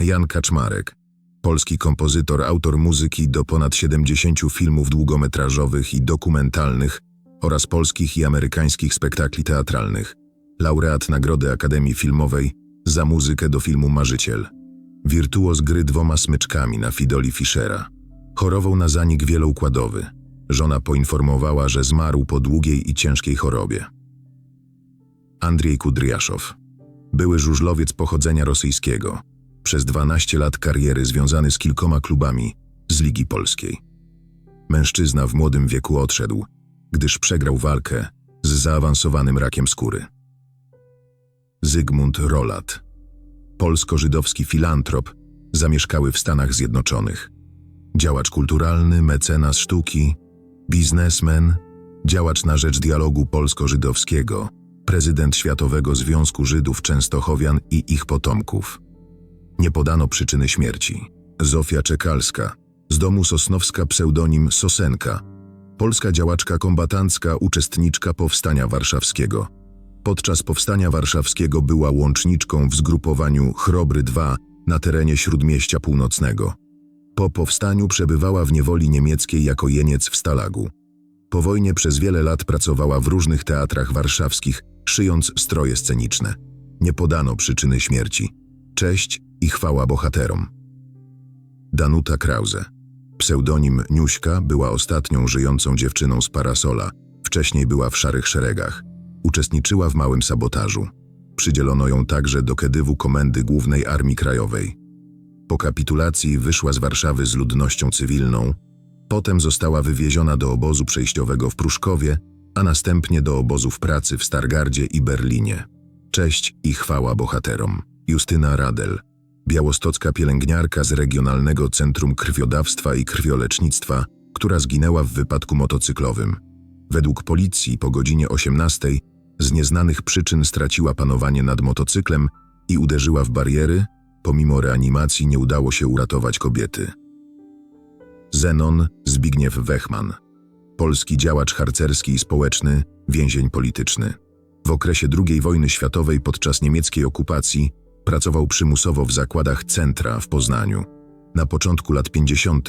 Jan Kaczmarek, polski kompozytor, autor muzyki do ponad 70 filmów długometrażowych i dokumentalnych oraz polskich i amerykańskich spektakli teatralnych. Laureat Nagrody Akademii Filmowej za muzykę do filmu Marzyciel. Wirtuoz gry dwoma smyczkami na fidoli Fischera. Chorował na zanik wieloukładowy. Żona poinformowała, że zmarł po długiej i ciężkiej chorobie. Andrzej Kudryaszow. Były żużlowiec pochodzenia rosyjskiego. Przez 12 lat kariery związany z kilkoma klubami z Ligi Polskiej. Mężczyzna w młodym wieku odszedł, gdyż przegrał walkę z zaawansowanym rakiem skóry. Zygmunt Rolat. Polsko-żydowski filantrop, zamieszkały w Stanach Zjednoczonych. Działacz kulturalny, mecenas sztuki, biznesmen, działacz na rzecz dialogu polsko-żydowskiego, prezydent Światowego Związku Żydów Częstochowian i ich potomków. Nie podano przyczyny śmierci. Zofia Czekalska, z domu Sosnowska pseudonim Sosenka, polska działaczka kombatancka, uczestniczka Powstania Warszawskiego. Podczas Powstania Warszawskiego była łączniczką w zgrupowaniu Chrobry II na terenie Śródmieścia Północnego. Po powstaniu przebywała w niewoli niemieckiej jako jeniec w Stalagu. Po wojnie przez wiele lat pracowała w różnych teatrach warszawskich, szyjąc stroje sceniczne. Nie podano przyczyny śmierci. Cześć i chwała bohaterom. Danuta Krause. Pseudonim Niuśka była ostatnią żyjącą dziewczyną z Parasola. Wcześniej była w Szarych Szeregach. Uczestniczyła w małym sabotażu. Przydzielono ją także do Kedywu Komendy Głównej Armii Krajowej. Po kapitulacji wyszła z Warszawy z ludnością cywilną, potem została wywieziona do obozu przejściowego w Pruszkowie, a następnie do obozów pracy w Stargardzie i Berlinie. Cześć i chwała bohaterom. Justyna Radel, białostocka pielęgniarka z Regionalnego Centrum Krwiodawstwa i Krwiolecznictwa, która zginęła w wypadku motocyklowym. Według policji po godzinie 18 z nieznanych przyczyn straciła panowanie nad motocyklem i uderzyła w bariery, pomimo reanimacji nie udało się uratować kobiety. Zenon Zbigniew Wechman, polski działacz harcerski i społeczny, więzień polityczny. W okresie II wojny światowej podczas niemieckiej okupacji pracował przymusowo w zakładach Centra w Poznaniu. Na początku lat 50.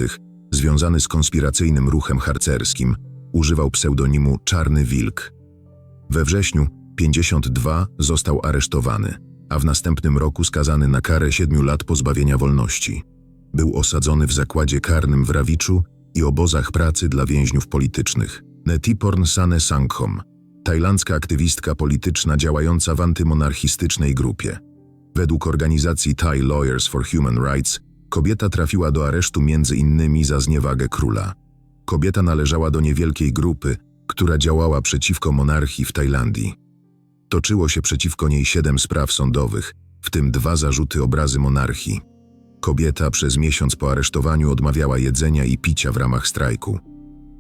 związany z konspiracyjnym ruchem harcerskim, używał pseudonimu Czarny Wilk. We wrześniu 52 został aresztowany, a w następnym roku skazany na karę siedmiu lat pozbawienia wolności. Był osadzony w zakładzie karnym w Rawiczu i obozach pracy dla więźniów politycznych. Netiporn Sane Sanghom, tajlandzka aktywistka polityczna działająca w antymonarchistycznej grupie. Według organizacji Thai Lawyers for Human Rights, kobieta trafiła do aresztu między innymi za zniewagę króla. Kobieta należała do niewielkiej grupy, która działała przeciwko monarchii w Tajlandii. Toczyło się przeciwko niej siedem spraw sądowych, w tym dwa zarzuty obrazy monarchii. Kobieta przez miesiąc po aresztowaniu odmawiała jedzenia i picia w ramach strajku.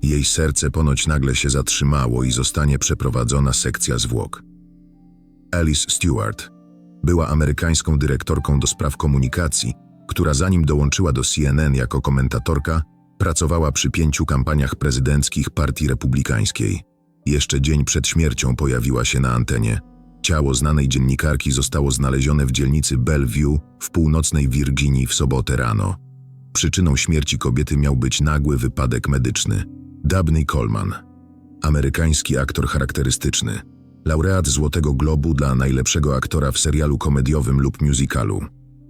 Jej serce ponoć nagle się zatrzymało i zostanie przeprowadzona sekcja zwłok. Alice Stewart była amerykańską dyrektorką do spraw komunikacji, która zanim dołączyła do CNN jako komentatorka, pracowała przy pięciu kampaniach prezydenckich Partii Republikańskiej. Jeszcze dzień przed śmiercią pojawiła się na antenie. Ciało znanej dziennikarki zostało znalezione w dzielnicy Bellevue w północnej Virginii w sobotę rano. Przyczyną śmierci kobiety miał być nagły wypadek medyczny. Dabney Coleman, amerykański aktor charakterystyczny, laureat Złotego Globu dla najlepszego aktora w serialu komediowym lub musicalu.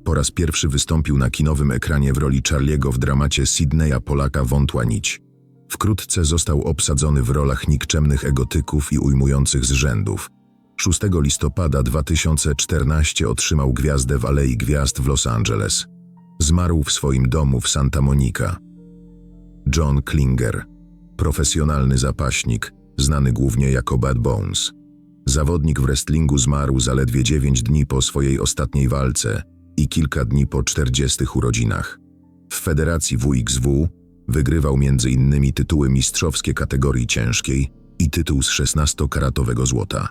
Po raz pierwszy wystąpił na kinowym ekranie w roli Charliego w dramacie Sydneya Polaka Wątła Nić. Wkrótce został obsadzony w rolach nikczemnych egotyków i ujmujących z rzędów. 6 listopada 2014 otrzymał gwiazdę w Alei Gwiazd w Los Angeles. Zmarł w swoim domu w Santa Monica. John Klinger, profesjonalny zapaśnik, znany głównie jako Bad Bones. Zawodnik w wrestlingu zmarł zaledwie 9 dni po swojej ostatniej walce i kilka dni po 40 urodzinach. W federacji WXW wygrywał m.in. tytuły mistrzowskie kategorii ciężkiej i tytuł z 16-karatowego złota.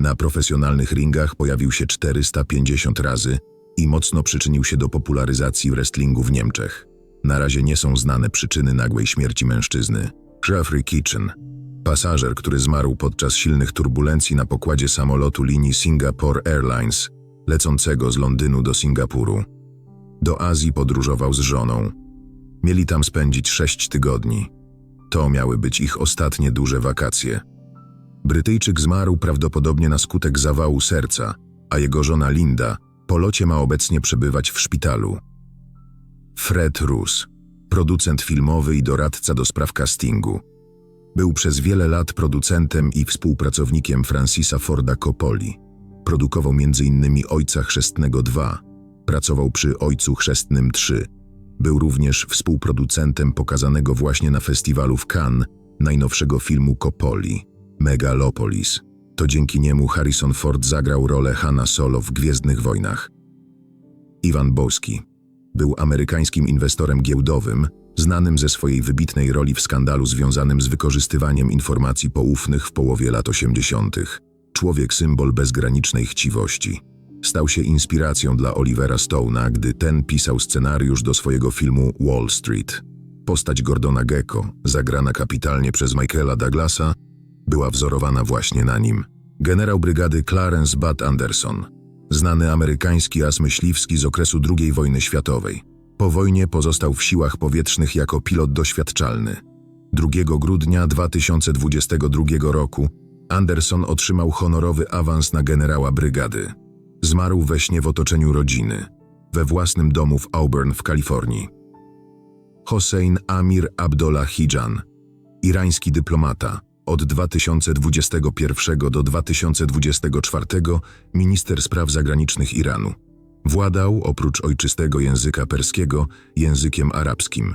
Na profesjonalnych ringach pojawił się 450 razy i mocno przyczynił się do popularyzacji wrestlingu w Niemczech. Na razie nie są znane przyczyny nagłej śmierci mężczyzny. Jeffrey Kitchen, pasażer, który zmarł podczas silnych turbulencji na pokładzie samolotu linii Singapore Airlines, lecącego z Londynu do Singapuru. Do Azji podróżował z żoną. Mieli tam spędzić sześć tygodni. To miały być ich ostatnie duże wakacje. Brytyjczyk zmarł prawdopodobnie na skutek zawału serca, a jego żona Linda po locie ma obecnie przebywać w szpitalu. Fred Roos, producent filmowy i doradca do spraw castingu. Był przez wiele lat producentem i współpracownikiem Francisa Forda Coppoli. Produkował m.in. Ojca Chrzestnego 2, pracował przy Ojcu Chrzestnym 3. Był również współproducentem pokazanego właśnie na festiwalu w Cannes najnowszego filmu Coppoli, Megalopolis. To dzięki niemu Harrison Ford zagrał rolę Hanna Solo w Gwiezdnych Wojnach. Iwan Boski był amerykańskim inwestorem giełdowym, znanym ze swojej wybitnej roli w skandalu związanym z wykorzystywaniem informacji poufnych w połowie lat 80. Człowiek symbol bezgranicznej chciwości. Stał się inspiracją dla Olivera Stone'a, gdy ten pisał scenariusz do swojego filmu Wall Street. Postać Gordona Gecko, zagrana kapitalnie przez Michaela Douglasa, była wzorowana właśnie na nim. Generał brygady Clarence Budd Anderson, znany amerykański as myśliwski z okresu II wojny światowej. Po wojnie pozostał w siłach powietrznych jako pilot doświadczalny. 2 grudnia 2022 roku Anderson otrzymał honorowy awans na generała brygady. Zmarł we śnie w otoczeniu rodziny, we własnym domu w Auburn w Kalifornii. Hossein Amir Abdollah Hijan, irański dyplomata, od 2021 do 2024 minister spraw zagranicznych Iranu. Władał, oprócz ojczystego języka perskiego, językiem arabskim.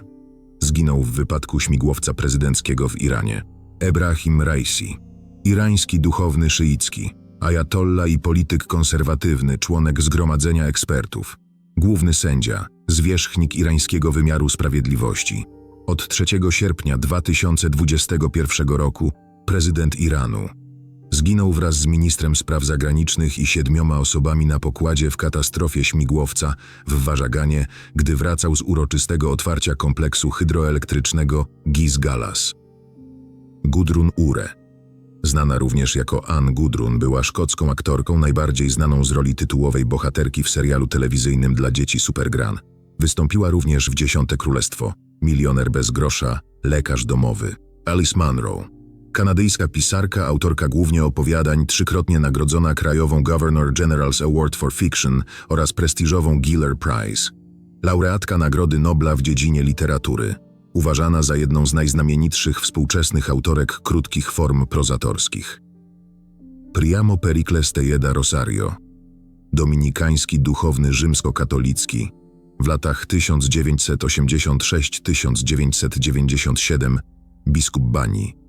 Zginął w wypadku śmigłowca prezydenckiego w Iranie. Ebrahim Raisi, irański duchowny szyicki, ajatollah i polityk konserwatywny, członek Zgromadzenia Ekspertów, główny sędzia, zwierzchnik irańskiego wymiaru sprawiedliwości. Od 3 sierpnia 2021 roku prezydent Iranu. Zginął wraz z ministrem spraw zagranicznych i siedmioma osobami na pokładzie w katastrofie śmigłowca w Warzaganie, gdy wracał z uroczystego otwarcia kompleksu hydroelektrycznego Giz Galas. Gudrun Ure. Znana również jako Ann Gudrun, była szkocką aktorką najbardziej znaną z roli tytułowej bohaterki w serialu telewizyjnym dla dzieci Supergran. Wystąpiła również w Dziesiąte Królestwo, Milioner bez grosza, Lekarz domowy, Alice Munro. Kanadyjska pisarka, autorka głównie opowiadań, trzykrotnie nagrodzona krajową Governor General's Award for Fiction oraz prestiżową Giller Prize. Laureatka Nagrody Nobla w dziedzinie literatury. Uważana za jedną z najznamienitszych współczesnych autorek krótkich form prozatorskich. Priamo Pericles Tejeda Rosario. Dominikański duchowny rzymskokatolicki. W latach 1986-1997 biskup Bani